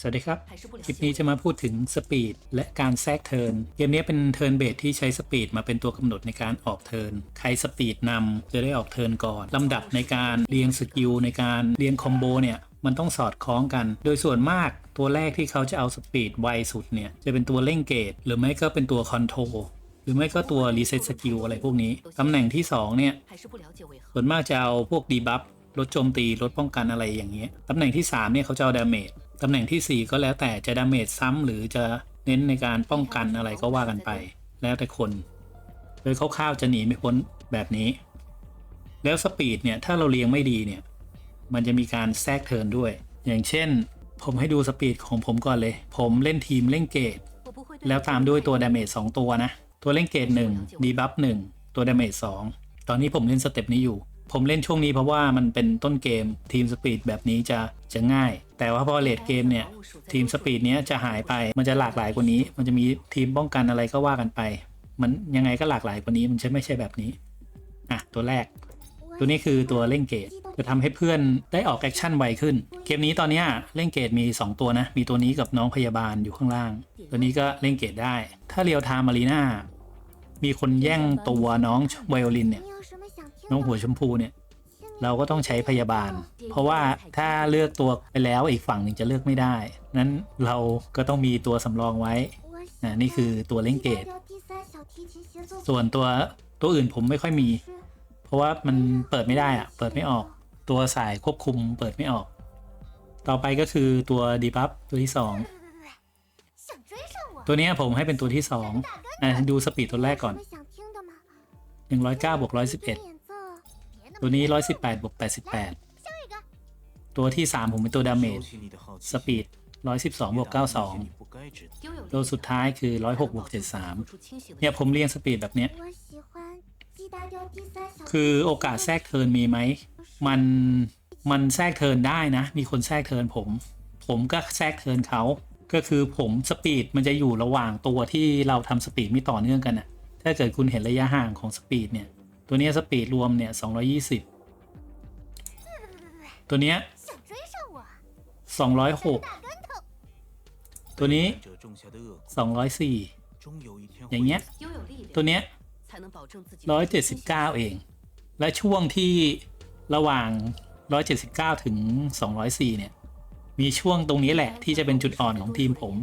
สวัสดีครับ คลิปนี้จะมาพูดถึงสปีดและการแทรกเทิร์นเกมนี้เป็นเทิร์นเบสที่ใช้สปีดมาเป็นตัวกำหนดในการออกเทิร์นใครสปีดนำจะได้ออกเทิร์นก่อนลำดับในการเรียงสกิลในการเรียงคอมโบเนี่ยมันต้องสอดคล้องกัน โดยส่วนมากตัวแรกที่เขาจะเอาสปีดไวสุดเนี่ยจะเป็นตัวเร่งเกตหรือไม่ก็เป็นตัวคอนโทรหรือไม่ก็ตัวรีเซ็ตสกิลอะไรพวกนี้ ตำแหน่งที่ 2 เนี่ย ส่วนมากจะเอาพวกดีบัฟ ลดโจมตีลดป้องกันอะไรอย่างเงี้ยตำแหน่งที่3เนี่ยเขาจะเอาดาเมจตำแหน่งที่ 4 ก็แล้วแต่จะดาเมจซ้ำ หรือจะเน้นในการป้องกันอะไรก็ว่ากันไป แล้วแต่คน โดยคร่าวๆจะหนีไม่พ้นแบบนี้ แล้วสปีดเนี่ยถ้าเราเลี้ยงไม่ดีเนี่ยมันจะมีการแทรกเทินด้วย อย่างเช่น ผมให้ดูสปีดของผมก่อนเลย ผมเล่นทีมเล่นเกตแล้วตามด้วยตัวดาเมจ2ตัวนะ ตัวเล่นเกต1ดีบัฟ1ตัวดาเมจ2ตอนนี้ผมเล่นสเต็ปนี้อยู่ ผมเล่นช่วงนี้เพราะว่ามันเป็นต้นเกมทีมสปีดแบบนี้จะจะง่าย แต่ว่าพอเลดเกมเนี่ยทีมสปีดเนี้ยจะหายไปมันจะหลากหลายกว่านี้ มันจะมีทีมป้องกันอะไรก็ว่ากันไป มันยังไงก็หลากหลายกว่านี้มันจะไม่ใช่แบบนี้อะตัวแรก ตัวนี้คือตัวเล่นเกตจะทำให้เพื่อนได้ออกแอคชั่นไวขึ้น เกมนี้ตอนเนี้ยเล่นเกตมี 2 ตัวนะ มีตัวนี้กับน้องพยาบาลอยู่ข้างล่าง ตัวนี้ก็เล่นเกตได้ ถ้าเรียวไทม์มารีนามีคนแย่งตัวน้องไวโอลินเนี่ย น้องหัวชมพูเนี่ย เราก็ต้องใช้พยาบาล เพราะว่าถ้าเลือกตัวไปแล้วอีกฝั่งหนึ่งจะเลือกไม่ได้ นั้นเราก็ต้องมีตัวสำรองไว้อ่านี่คือตัวเล่นเกต ส่วนตัวตัวอื่นผมไม่ค่อยมี เพราะว่ามันเปิดไม่ได้อะเปิดไม่ออก ตัวสายควบคุมเปิดไม่ออก ต่อไปก็คือตัวดีบัฟตัวที่ 2 ตัวนี้ผมให้เป็นตัวที่2อะดูสปีดตัวแรกก่อน 109บวก111 ตัวนี้ 118บวก88 ตัวที่ 3 ผมเป็นตัวดาเมจสปีด 112บวก92 ตัวสุดท้ายคือ 106บวก73 เนี่ยผมเรียงสปีดแบบเนี้ย คือโอกาสแทรกเทิร์นมีไหม มัน มันแทรกเทิร์นได้นะ มีคนแทรกเทิร์นผม ผมก็แทรกเทิร์นเขา ก็คือผมสปีดมันจะอยู่ระหว่างตัวที่เราทำสปีดไม่ต่อเนื่องกันอะถ้าเกิดคุณเห็นระยะห่างของสปีดเนี่ย ตัวนี้สปีดรวมเนี่ย 220 ตัวนี้ย206 ตัวนี้ 204 อย่างเงี้ย ตัวเนี้ย179 เอง และช่วงที่ระหว่าง 179 ถึง 204 เนี่ย มีช่วงตรงนี้แหละที่จะเป็นจุดอ่อนของทีมผม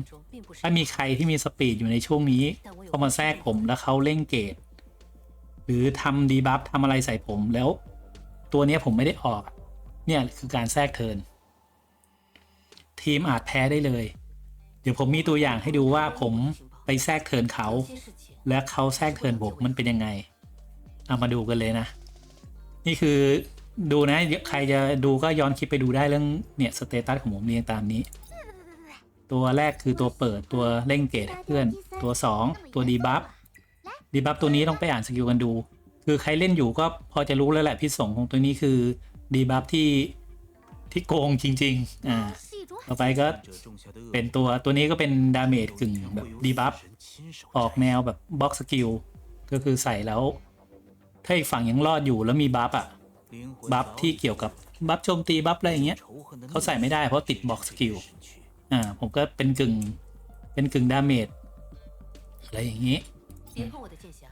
ถ้ามีใครที่มีสปีดอยู่ในช่วงนี้เข้ามาแทรกผมแล้วเขาเร่งเกต หรือทำดีบัฟทำอะไรใส่ผมแล้ว ตัวนี้ผมไม่ได้ออก เนี่ยคือการแทรกเทิน ทีมอาจแพ้ได้เลย เดี๋ยวผมมีตัวอย่างให้ดูว่าผมไปแทรกเทินเขา และเขาแทรกเทินผมมันเป็นยังไง เอามาดูกันเลยนะ นี่คือดูนะใครจะดูก็ย้อนคลิปไปดูได้เรื่องเนี่ยสเตตัสของผมเรียงตามนี้ ตัวแรกคือตัวเปิดตัวเร่งเกตเพื่อนตัว 2 ตัวดีบัฟ ดีบัฟตัวนี้ต้องไปอ่านสกิลกันดู คือใครเล่นอยู่ก็พอจะรู้แล้วแหละพิษสงของตัวนี้คือดีบัฟที่ที่โกงจริง ๆ อ่า ต่อไปก็เป็นตัวตัวนี้ก็เป็นดาเมจกึ่งแบบดีบัฟออกแนวแบบบล็อกสกิลก็คือใส่แล้ว ถ้าอีกฝั่งยังรอดอยู่แล้วมีบัฟอะบัฟที่เกี่ยวกับบัฟโจมตีบัฟอะไรอย่างเงี้ยเขาใส่ไม่ได้เพราะติดบล็อกสกิลอ่าผมก็เป็นกึ่งเป็นกึ่งดาเมจอะไรอย่างงี้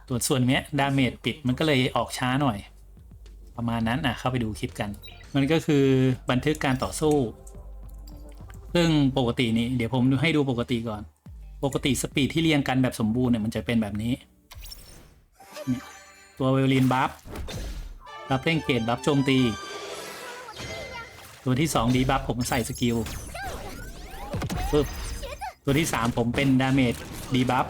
ส่วนส่วนนี้ดาเมจปิดมันก็เลยออกช้าหน่อย ประมาณนั้นอะเข้าไปดูคลิปกัน มันก็คือบันทึกการต่อสู้ ซึ่งปกตินี้เดี๋ยวผมให้ดูปกติก่อน ปกติสปีดที่เรียงกันแบบสมบูรณ์เนี่ยมันจะเป็นแบบนี้ ตัวเวลินบัฟรับเร่งเกตบัฟโจมตี ตัวที่2ดีบัฟผมใส่สกิลปึ๊บตัวที่ 3 ผมเป็นดาเมจดีบัฟ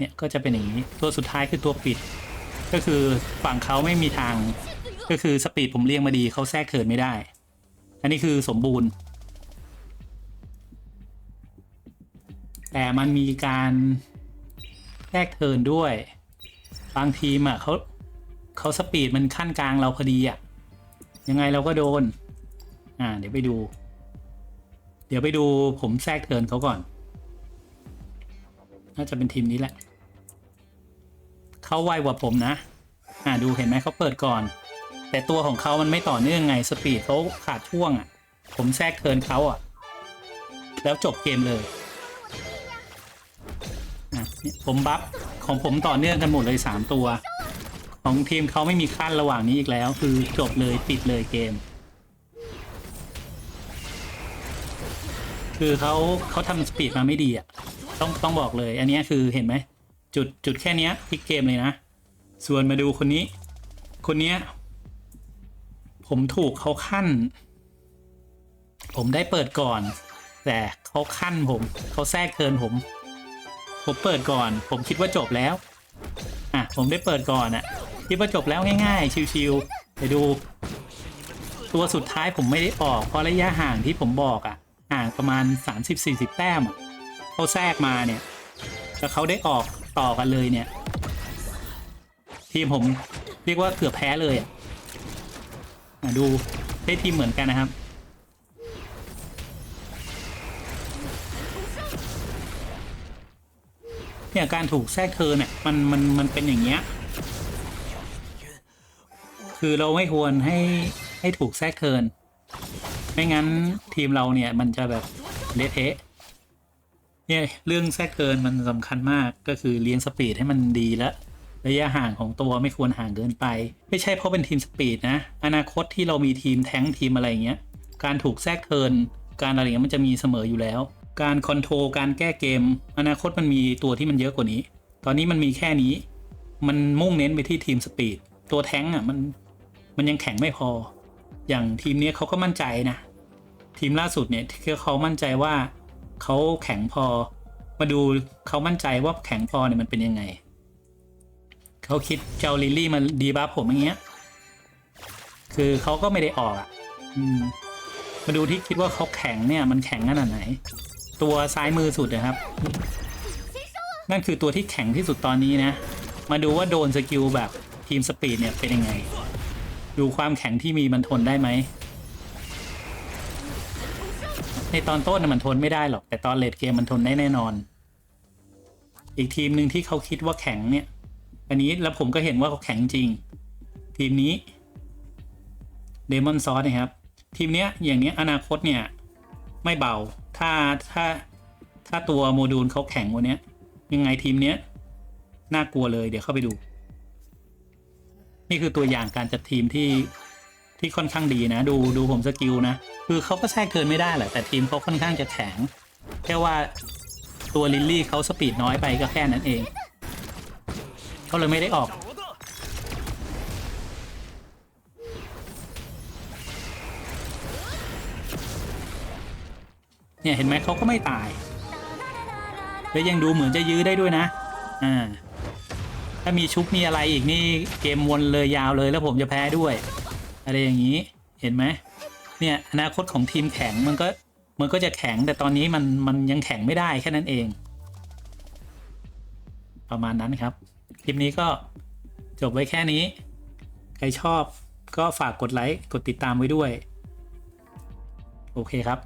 เนี่ยก็จะเป็นอย่างนี้ตัวสุดท้ายคือตัวปิด ก็คือฝั่งเขาไม่มีทาง ก็คือสปีดผมเรียงมาดีเขาแทรกเทินไม่ได้ อันนี้คือสมบูรณ์ แต่มันมีการแทรกเทินด้วย บางทีมอะเขาเขาสปีดมันขั้นกลางเราพอดีอะยังไงเราก็โดน อ่า เดี๋ยวไปดู เดี๋ยวไปดูผมแทรกเทินเขาก่อน น่าจะเป็นทีมนี้แหละ เขาไวกว่าผมนะ อ่าดูเห็นไหมเขาเปิดก่อน แต่ตัวของเขามันไม่ต่อเนื่องไงสปีดเขาขาดช่วงอะ ผมแทรกเทินเขาอะ แล้วจบเกมเลยผมบัฟของผมต่อเนื่องกันหมดเลยสามตัว ของทีมเขาไม่มีขั้นระหว่างนี้อีกแล้ว คือจบเลยปิดเลยเกม คือเขาเขาทำสปีดมาไม่ดีอะต้องต้องบอกเลย อันนี้คือเห็นไหม จุดจุดแค่นี้พลิกเกมเลยนะ ส่วนมาดูคนนี้ คนนี้ผมถูกเขาขั้น ผมได้เปิดก่อน แต่เขาขั้นผมเขาแทรกเกินผม ผมเปิดก่อน ผมคิดว่าจบแล้วอะผมได้เปิดก่อนอะคิดว่าจบแล้วง่ายๆ ชิวๆไปดู ตัวสุดท้ายผมไม่ได้ออก เพราะระยะห่างที่ผมบอกอะห่างประมาณ 30-40 แต้มเขาแทรกมาเนี่ย แล้วเขาได้ออกต่อกันเลยเนี่ย ทีมผมเรียกว่าเกือบแพ้เลยอะดูได้ทีมเหมือนกันนะครับ เนี่ยการถูกแทรกเทินเนี่ยมันมันมันเป็นอย่างเงี้ยคือเราไม่ควรให้ให้ถูกแทรกเทินไม่งั้นทีมเราเนี่ยมันจะแบบเละเทะ เนี่ยเรื่องแทรกเทินมันสำคัญมากก็คือเลี้ยงสปีดให้มันดีและระยะห่างของตัวไม่ควรห่างเกินไป ไม่ใช่เพราะเป็นทีมสปีดนะ อนาคตที่เรามีทีมแท้งทีมอะไรอย่างเงี้ย การถูกแทรกเทินการอะไรเงี้ยมันจะมีเสมออยู่แล้ว การคอนโทรลการแก้เกม อนาคตมันมีตัวที่มันเยอะกว่านี้ ตอนนี้มันมีแค่นี้ มันมุ่งเน้นไปที่ทีมสปีดตัวแท้งอะมันมันยังแข็งไม่พอ อย่างทีมเนี้ยเขาก็มั่นใจนะ ทีมล่าสุดเนี่ยที่เขามั่นใจว่า เขาแข็งพอ มาดูเขามั่นใจว่าแข็งพอเนี่ยมันเป็นยังไง เขาคิดเจ้าลิลลี่มาดีบัฟผมอย่างเงี้ย คือเขาก็ไม่ได้ออกอะอืมมาดูที่คิดว่าเขาแข็งเนี่ยมันแข็งขนาดไหน ตัวซ้ายมือสุดนะครับ นั่นคือตัวที่แข็งที่สุดตอนนี้นะ มาดูว่าโดนสกิลแบบทีมสปีดเนี่ยเป็นยังไง ดูความแข็งที่มีมันทนได้ไหม ในตอนต้นมันทนไม่ได้หรอก แต่ตอนเลดเกมมันทนได้แน่นอน อีกทีมหนึ่งที่เขาคิดว่าแข็งเนี่ย อันนี้แล้วผมก็เห็นว่าเขาแข็งจริง ทีมนี้เดมอนซอสนะครับ ทีมเนี้ยอย่างเนี้ยอนาคตเนี่ย ไม่เบา ถ้าถ้าถ้าตัวโมดูลเขาแข็งกว่าเนี้ยยังไงทีมเนี้ยน่ากลัวเลยเดี๋ยวเข้าไปดู นี่คือตัวอย่างการจัดทีมที่ ที่ค่อนข้างดีนะ ดูดูผมสกิลนะ คือเขาก็แทรกเกินไม่ได้แหละ แต่ทีมเขาค่อนข้างจะแข็ง แค่ว่าตัวลิลลี่เขาสปีดน้อยไปก็แค่นั้นเองเขาเลยไม่ได้ออก เนี่ยเห็นไหมเขาก็ไม่ตาย แล้วยังดูเหมือนจะยื้อได้ด้วยนะ อ่า ถ้ามีชุบมีอะไรอีกนี่เกมวนเลยยาวเลยแล้วผมจะแพ้ด้วย อะไรอย่างนี้เห็นไหมเนี่ยอนาคตของทีมแข็งมันก็มันก็จะแข็งแต่ตอนนี้มันมันยังแข็งไม่ได้แค่นั้นเอง ประมาณนั้นครับ คลิปนี้ก็จบไว้แค่นี้ ใครชอบก็ฝากกดไลค์กดติดตามไว้ด้วย โอเคครับ